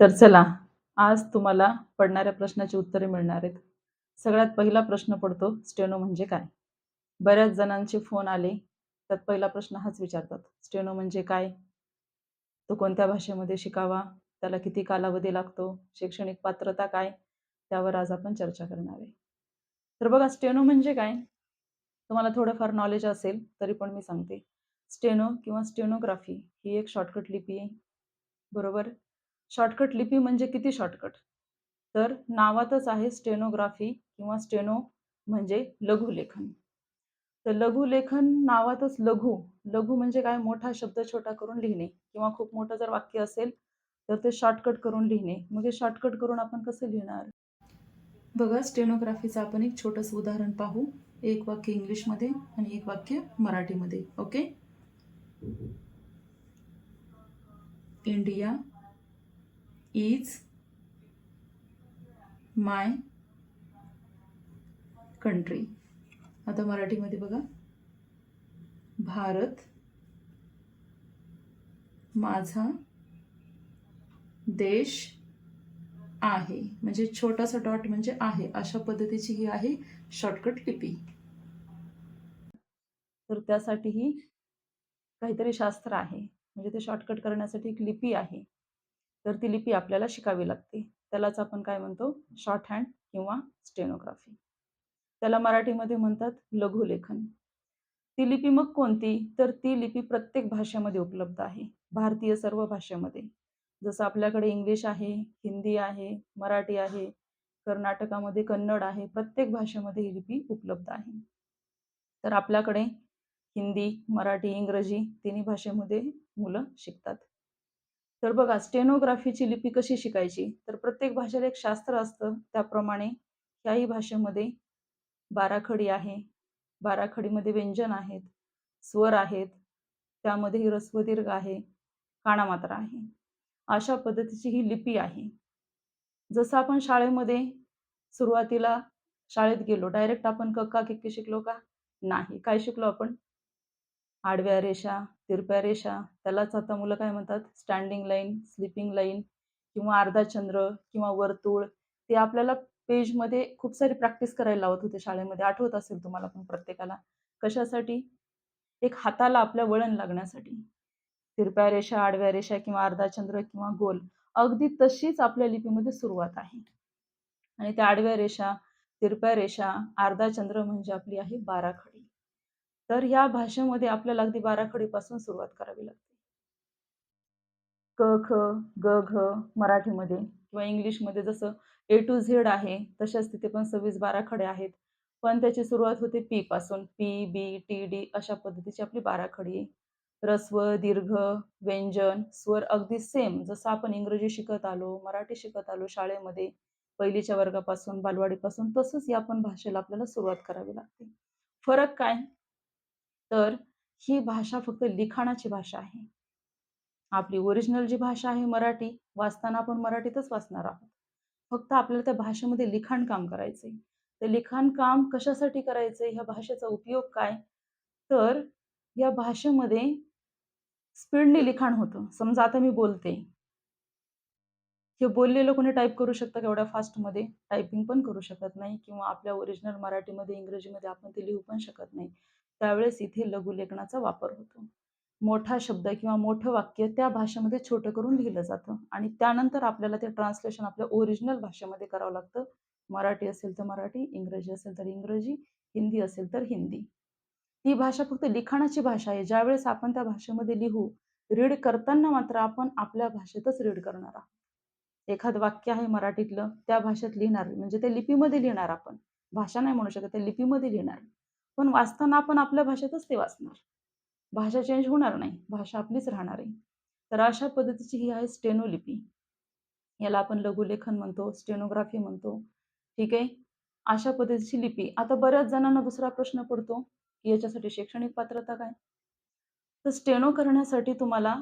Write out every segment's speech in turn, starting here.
तर चला आज तुम्हाला पडणाऱ्या प्रश्नाची उत्तरे मिळणार आहेत. सगळ्यात पहिला प्रश्न पडतो स्टेनो म्हणजे काय? बऱ्याच जणांचे फोन आले त्यात पहिला प्रश्न हाच विचारतात. स्टेनो म्हणजे काय? तो कोणत्या भाषेमध्ये शिकावा? त्याला किती कालावधी लागतो? शैक्षणिक पात्रता काय? त्यावर आज आपण चर्चा करणार आहे. तर बघा स्टेनो म्हणजे काय? तुम्हाला थोडंफार नॉलेज असेल तरी पण मी सांगते. स्टेनो किंवा स्टेनोग्राफी ही एक शॉर्टकट लिपी आहे. बरोबर? शॉर्टकट लिपी म्हणजे किती शॉर्टकट? तर नावातच आहे स्टेनोग्राफी किंवा स्टेनो म्हणजे लघुलेखन. तर लघुलेखन नावातच लघु लघु म्हणजे काय? मोठा शब्द छोटा करून लिहिणे किंवा खूप मोठं जर वाक्य असेल तर ते शॉर्टकट करून लिहिणे. मग हे शॉर्टकट करून आपण कसं लिहिणार? बघा स्टेनोग्राफीचं आपण एक छोटंसं उदाहरण पाहू. एक वाक्य इंग्लिशमध्ये आणि एक वाक्य मराठीमध्ये okay? India is my country आता मराठीमध्ये बघा. भारत माझा देश आहे. म्हणजे छोटासा डॉट म्हणजे आहे. अशा पद्धतीची ही आहे शॉर्टकट लिपी. तर त्यासाठीही काहीतरी शास्त्र आहे. म्हणजे ते शॉर्टकट करण्यासाठी एक लिपी आहे. तर ती लिपी आपल्याला शिकावी लागते. त्यालाच आपण काय म्हणतो? शॉर्ट हँड किंवा स्टेनोग्राफी त्याला मराठीमध्ये म्हणतात लघुलेखन. ती लिपी मग कोणती? तर ती लिपी प्रत्येक भाषेमध्ये उपलब्ध आहे. भारतीय सर्व भाषेमध्ये. जसं आपल्याकडे इंग्लिश आहे हिंदी आहे मराठी आहे कर्नाटकामध्ये कन्नड आहे प्रत्येक भाषेमध्ये ही लिपी उपलब्ध आहे. तर आपल्याकडे हिंदी मराठी इंग्रजी तिन्ही भाषेमध्ये मुलं शिकतात. तर बघा स्टेनोग्राफीची लिपी कशी शिकायची? तर प्रत्येक भाषेला एक शास्त्र असतं. त्याप्रमाणे ह्याही भाषेमध्ये बाराखडी आहे. बाराखडीमध्ये व्यंजन आहेत. स्वर आहेत. त्यामध्ये रस्वदीर्घ आहे. कानामात्रा आहे. अशा पद्धतीची ही लिपी आहे. जसं आपण शाळेमध्ये सुरुवातीला शाळेत गेलो डायरेक्ट आपण कक्का किक्की शिकलो का? नाही. काय शिकलो आपण? आडव्या रेषा तिरप्या रेषा त्यालाच आता मुलं काय म्हणतात? स्टँडिंग लाईन स्लिपिंग लाईन किंवा अर्धा चंद्र किंवा वर्तुळ ते आपल्याला पेजमध्ये खूप सारी प्रॅक्टिस करायला लावत होते शाळेमध्ये. आठवत असेल तुम्हाला पण प्रत्येकाला? कशासाठी? एक हाताला आपल्या वळण लागण्यासाठी. तिरप्या रेषा आडव्या रेषा किंवा अर्धा चंद्र किंवा गोल अगदी तशीच आपल्या लिपीमध्ये सुरुवात आहे. आणि त्या आडव्या रेषा तिरप्या रेषा अर्धा चंद्र म्हणजे आपली आहे बाराखडी. तर ह्या भाषेमध्ये आपल्याला अगदी बाराखडीपासून सुरुवात करावी लागते. क ख ग घ मराठीमध्ये किंवा इंग्लिशमध्ये जसं ए टू झेड आहे तशाच तिथे पण सव्वीस बाराखडे आहेत. पण त्याची सुरुवात होते पी पासून. पी बी टी डी अशा पद्धतीची आपली बाराखडी रस्व दीर्घ व्यंजन स्वर अगदी सेम जसं आपण इंग्रजी शिकत आलो मराठी शिकत आलो शाळेमध्ये पहिलीच्या वर्गापासून बालवाडीपासून तसंच या पण भाषेला आपल्याला सुरुवात करावी लागते. फरक काय? तर ही भाषा फक्त लिखाणाची भाषा आहे. आपली ओरिजिनल जी भाषा आहे मराठी वाचताना आपण मराठीतच वाचणार आहोत. फक्त आपल्याला त्या भाषेमध्ये लिखाण काम करायचंय. ते लिखाण काम कशासाठी करायचंय? ह्या भाषेचा उपयोग काय? तर या भाषेमध्ये स्पीडने लिखाण होतं. समजा आता मी बोलते. हे बोललेलं कोणी टाईप करू शकतं का एवढ्या फास्टमध्ये? टायपिंग पण करू शकत नाही किंवा आपल्या ओरिजिनल मराठीमध्ये इंग्रजीमध्ये आपण ते लिहू पण शकत नाही. त्यावेळेस इथे लघुलेखनाचा वापर होतो. मोठा शब्द किंवा मोठं वाक्य त्या भाषेमध्ये छोटं करून लिहिलं जातं आणि त्यानंतर आपल्याला ते ट्रान्सलेशन आपल्या ओरिजिनल भाषेमध्ये करावं लागतं. मराठी असेल तर मराठी इंग्रजी असेल तर इंग्रजी हिंदी असेल तर हिंदी. ही भाषा फक्त लिखाणाची भाषा आहे. ज्यावेळेस आपण त्या भाषेमध्ये लिहू रीड करताना मात्र आपण आपल्या भाषेतच रीड करणार आहोत. एखादं वाक्य आहे मराठीतलं त्या भाषेत लिहिणार म्हणजे ते लिपीमध्ये लिहिणार आपण. भाषा नाही म्हणू शकत ते लिपीमध्ये लिहिणार. पण वाचताना आपण आपल्या भाषेतच ते वाचणार. भाषा चेंज होणार नाही भाषा आपलीच राहणार आहे. तर अशा पद्धतीची ही आहे स्टेनोलिपी. याला आपण लघुलेखन म्हणतो स्टेनोग्राफी म्हणतो. ठीक आहे? अशा पद्धतीची लिपी. आता बऱ्याच जणांना दुसरा प्रश्न पडतो की याच्यासाठी शैक्षणिक पात्रता काय? तर स्टेनो करण्यासाठी तुम्हाला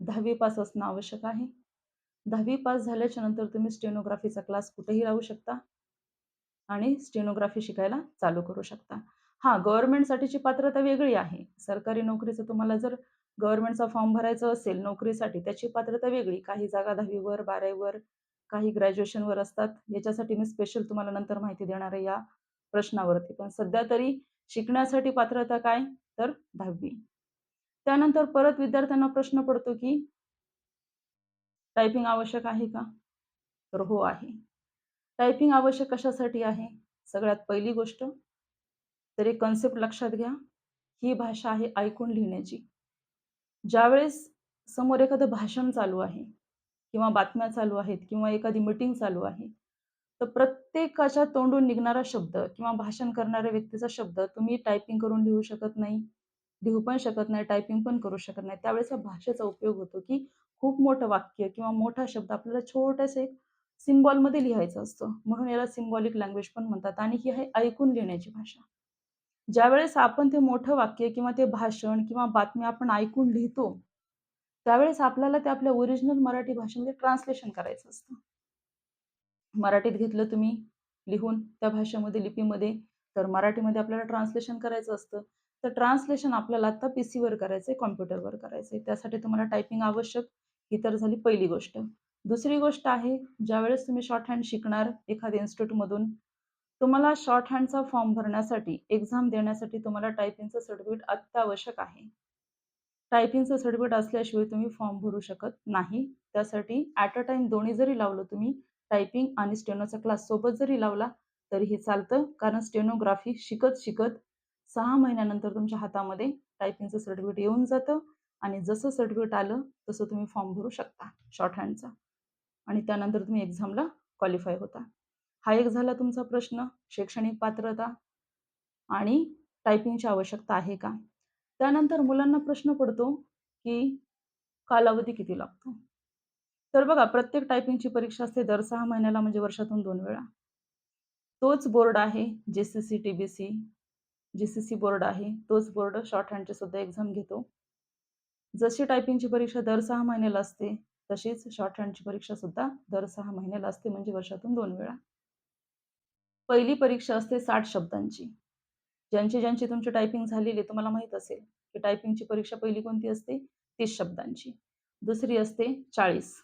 दहावी पास असणं आवश्यक आहे. दहावी पास झाल्याच्यानंतर तुम्ही स्टेनोग्राफीचा क्लास कुठेही राहू शकता. आणि स्टेनोग्राफी शिकायला चालू करू शकता. हां गव्हर्नमेंटसाठीची पात्रता वेगळी आहे. सरकारी नोकरीचं तुम्हाला जर गव्हर्नमेंटचा फॉर्म भरायचा असेल नोकरीसाठी त्याची पात्रता वेगळी. काही जागा दहावीवर बारावीवर काही ग्रॅज्युएशनवर असतात. याच्यासाठी मी स्पेशल तुम्हाला नंतर माहिती देणार आहे या प्रश्नावरती. पण सध्या तरी शिकण्यासाठी पात्रता काय? तर दहावी. त्यानंतर परत विद्यार्थ्यांना प्रश्न पडतो की टायपिंग आवश्यक आहे का? तर हो आहे. टायपिंग आवश्यक कशासाठी आहे? सगळ्यात पहिली गोष्ट तर एक कन्सेप्ट लक्षात घ्या. ही भाषा आहे ऐकून लिहिण्याची. ज्यावेळेस समोर एखादं भाषण चालू आहे किंवा बातम्या चालू आहेत किंवा एखादी मिटिंग चालू आहे तर प्रत्येकाच्या तोंडून निघणारा शब्द किंवा भाषण करणाऱ्या व्यक्तीचा शब्द तुम्ही टायपिंग करून लिहू शकत नाही लिहू पण शकत नाही टायपिंग पण करू शकत नाही. त्यावेळेस या भाषेचा उपयोग होतो की खूप मोठं वाक्य किंवा मोठा शब्द आपल्याला छोट्याशा एक सिम्बॉलमध्ये लिहायचं असतं. म्हणून याला सिम्बॉलिक लँग्वेज पण म्हणतात आणि ही आहे ऐकून लिहिण्याची भाषा. ज्यावेळेस आपण ते मोठं वाक्य किंवा ते भाषण किंवा बातमी आपण ऐकून लिहितो त्यावेळेस आपल्याला ते आपल्या ओरिजिनल मराठी भाषेमध्ये ट्रान्सलेशन करायचं असतं. मराठीत घेतलं तुम्ही लिहून त्या भाषेमध्ये लिपीमध्ये तर मराठीमध्ये आपल्याला ट्रान्सलेशन करायचं असतं. तर ट्रान्सलेशन आपल्याला आता पी सीवर करायचं आहे कॉम्प्युटरवर करायचं आहे त्यासाठी तुम्हाला टायपिंग आवश्यक. ही तर झाली पहिली गोष्ट. दुसरी गोष्ट आहे ज्यावेळेस तुम्ही शॉर्ट हँड शिकणार एखाद्या इन्स्टिट्यूटमधून तुम्हाला शॉर्ट हँडचा फॉर्म भरण्यासाठी एक्झाम देण्यासाठी तुम्हाला टायपिंगचं सर्टिफिकेट अत्यावश्यक आहे. टायपिंगचं सर्टिफिकेट असल्याशिवाय तुम्ही फॉर्म भरू शकत नाही. त्यासाठी ॲट अ टाइम दोन्ही जरी लावलं तुम्ही टायपिंग आणि स्टेनोचा क्लास सोबत जरी लावला तरीही चालतं. कारण स्टेनोग्राफी शिकत शिकत सहा महिन्यानंतर तुमच्या हातामध्ये टायपिंगचं सर्टिफिकेट येऊन जातं आणि जसं सर्टिफिकेट आलं तसं तुम्ही फॉर्म भरू शकता शॉर्ट हँडचा आणि त्यानंतर तुम्ही एक्झामला क्वालिफाय होता. हा एक झाला तुमचा प्रश्न शैक्षणिक पात्रता आणि टायपिंगची आवश्यकता आहे का? त्यानंतर मुलांना प्रश्न पडतो की कालावधी किती लागतो? तर बघा प्रत्येक टायपिंगची परीक्षा असते दर सहा महिन्याला म्हणजे वर्षातून दोन वेळा. तोच बोर्ड आहे जे C C T B C G C C board आहे तोच बोर्ड शॉर्ट हँडचे सुद्धा एक्झाम घेतो. जशी टायपिंगची परीक्षा दर सहा महिन्याला असते तशीच शॉर्ट हँडची परीक्षा सुद्धा दर सहा महिन्याला असते म्हणजे वर्षातून दोन वेळा. पहिली परीक्षा असते साठ शब्दांची. ज्यांची ज्यांची तुमची टायपिंग झालेली आहे तुम्हाला माहीत असेल की टायपिंगची परीक्षा पहिली कोणती असते? तीस शब्दांची. दुसरी असते चाळीस.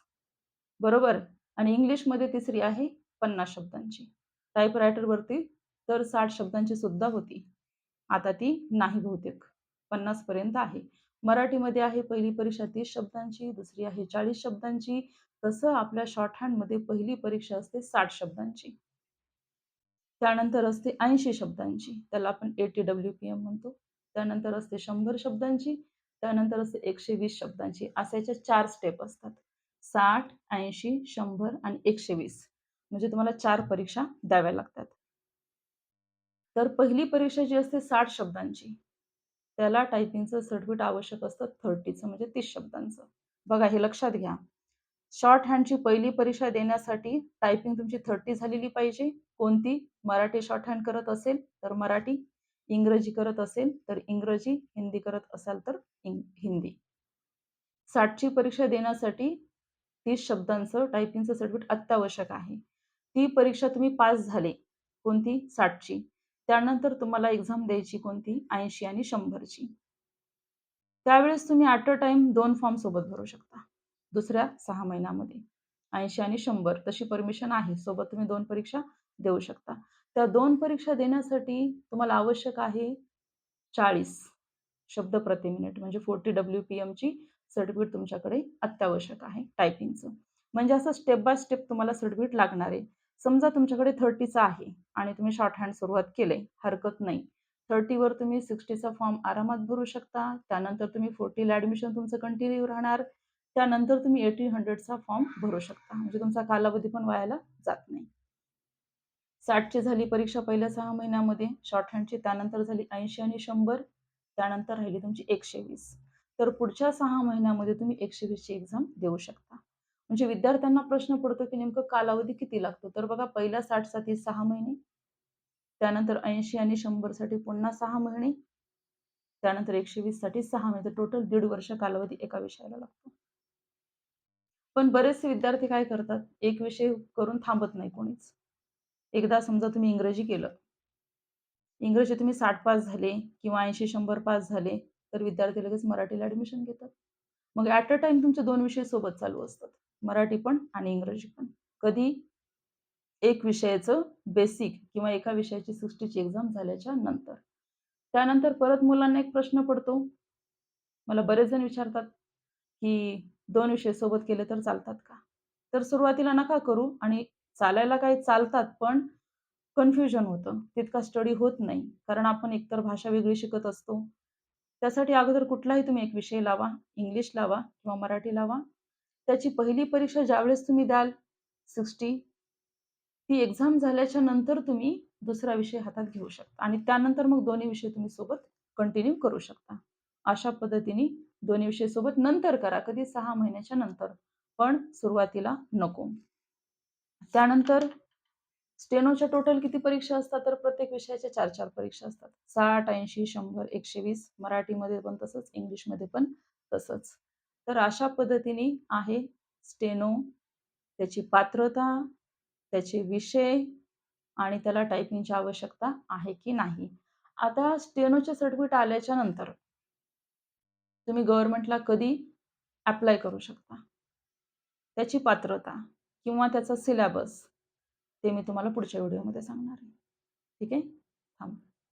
बरोबर? आणि इंग्लिशमध्ये तिसरी आहे पन्नास शब्दांची. टाईपरायटरवरती तर साठ शब्दांची सुद्धा होती. आता ती नाही बहुतेक. पन्नासपर्यंत आहे. मराठीमध्ये आहे पहिली परीक्षा तीस शब्दांची दुसरी आहे चाळीस शब्दांची. तसं आपल्या शॉर्ट हँडमध्ये पहिली परीक्षा असते साठ शब्दांची. त्यानंतर असते ऐंशी शब्दांची. त्याला आपण एटी डब्ल्यू पी एम म्हणतो. त्यानंतर असते शंभर शब्दांची. त्यानंतर असते एकशे वीस शब्दांची. असायच्या चार स्टेप असतात. साठ ऐंशी शंभर आणि एकशे वीस. म्हणजे तुम्हाला चार परीक्षा द्याव्या लागतात. तर पहिली परीक्षा जी असते साठ शब्दांची. त्याला टायपिंगचं सर्टिफिकेट आवश्यक असतं थर्टीचं म्हणजे तीस शब्दांचं. बघा हे लक्षात घ्या. शॉर्ट हँडची पहिली परीक्षा देण्यासाठी टायपिंग तुमची थर्टी झालेली पाहिजे. कोणती? मराठी शॉर्ट हँड करत असेल तर मराठी इंग्रजी करत असेल तर इंग्रजी हिंदी करत असाल तर हिंदी. साठची परीक्षा देण्यासाठी तीस शब्दांचं टायपिंगचं सर्टिफिकेट अत्यावश्यक आहे. ती परीक्षा तुम्ही पास झाले. कोणती? साठची. त्यानंतर तुम्हाला एक्झाम द्यायची कोणती? ऐंशी आणि शंभरची. त्यावेळेस तुम्ही ॲट अ टाइम दोन फॉर्म सोबत भरू शकता. दुसऱ्या सहा महिन्यामध्ये. ऐंशी आणि शंभर तशी परमिशन आहे. सोबत तुम्ही दोन परीक्षा देऊ शकता. त्या दोन परीक्षा देण्यासाठी तुम्हाला आवश्यक आहे चाळीस शब्द प्रति मिनिट म्हणजे फोर्टी डब्ल्यू पी एमची सर्टिफिकेट तुमच्याकडे अत्यावश्यक आहे टायपिंगचं म्हणजे असं स्टेप बाय स्टेप तुम्हाला सर्टिफिकेट लागणार आहे. समजा तुमच्याकडे थर्टीचा आहे आणि तुम्ही शॉर्ट हँड सुरुवात केले हरकत नाही. थर्टीवर तुम्ही सिक्स्टीचा फॉर्म आरामात भरू शकता. त्यानंतर तुम्ही फोर्टीला ॲडमिशन तुमचं कंटिन्यू राहणार. त्यानंतर तुम्ही एटीन हंड्रेडचा फॉर्म भरू शकता. म्हणजे तुमचा कालावधी पण वायाला जात नाही. साठची झाली परीक्षा पहिल्या सहा महिन्यामध्ये शॉर्ट हँडची त्यानंतर झाली ऐंशी आणि शंभर. त्यानंतर राहिली तुमची एकशे वीस. तर पुढच्या सहा महिन्यामध्ये तुम्ही एकशे वीसची एक्झाम देऊ शकता. म्हणजे विद्यार्थ्यांना प्रश्न पडतो की नेमकं कालावधी किती लागतो? तर बघा पहिल्या साठसाठी सहा महिने त्यानंतर ऐंशी आणि शंभरसाठी पुन्हा सहा महिने त्यानंतर एकशे वीससाठी सहा महिने. टोटल दीड वर्ष कालावधी एका विषयाला लागतो. पण बरेचसे विद्यार्थी काय करतात? एक विषय करून थांबत नाही कोणीच. एकदा समजा तुम्ही इंग्रजी केलं. इंग्रजी तुम्ही साठ पास झाले किंवा ऐंशी शंभर पास झाले तर विद्यार्थी लगेच मराठीला ऍडमिशन घेतात. मग ॲट अ टाइम तुमचे दोन विषय सोबत चालू असतात. मराठी पण आणि इंग्रजी पण. कधी एक विषयाचं बेसिक किंवा एका विषयाची सिक्स्टीची एक्झाम झाल्याच्यानंतर. त्यानंतर परत मुलांना एक प्रश्न पडतो. मला बरेच जण विचारतात की दोन विषय सोबत केले तर चालतात का? तर सुरुवातीला नका करू आणि चालायला काही चालतात पण कन्फ्युजन होतं. तितका स्टडी होत नाही. कारण आपण एकतर भाषा वेगळी शिकत असतो. त्यासाठी अगोदर कुठलाही तुम्ही एक विषय लावा. इंग्लिश लावा किंवा मराठी लावा. त्याची पहिली परीक्षा ज्यावेळेस तुम्ही द्याल सिक्स्टी ती एक्झाम झाल्याच्यानंतर तुम्ही दुसरा विषय हातात घेऊ शकता. आणि त्यानंतर मग दोन्ही विषय तुम्ही सोबत कंटिन्यू करू शकता. अशा पद्धतीने दोन्ही विषय सोबत नंतर करा कधी सहा महिन्याच्या नंतर. पण सुरुवातीला नको. त्यानंतर स्टेनोच्या टोटल किती परीक्षा असतात? तर प्रत्येक विषयाच्या चार चार परीक्षा असतात. साठ ऐंशी शंभर एकशे वीस. मराठीमध्ये पण तसंच इंग्लिशमध्ये पण तसंच. तर अशा पद्धतीने आहे स्टेनो. त्याची पात्रता त्याचे विषय आणि त्याला टायपिंगची आवश्यकता आहे की नाही. आता स्टेनोचे सर्टिफिकेट आल्याच्यानंतर तुम्ही गव्हर्नमेंटला कधी अप्लाय करू शकता? त्याची पात्रता किंवा त्याचा सिलेबस ते मी तुम्हाला पुढच्या व्हिडिओमध्ये सांगणार आहे. ठीक आहे? थांब.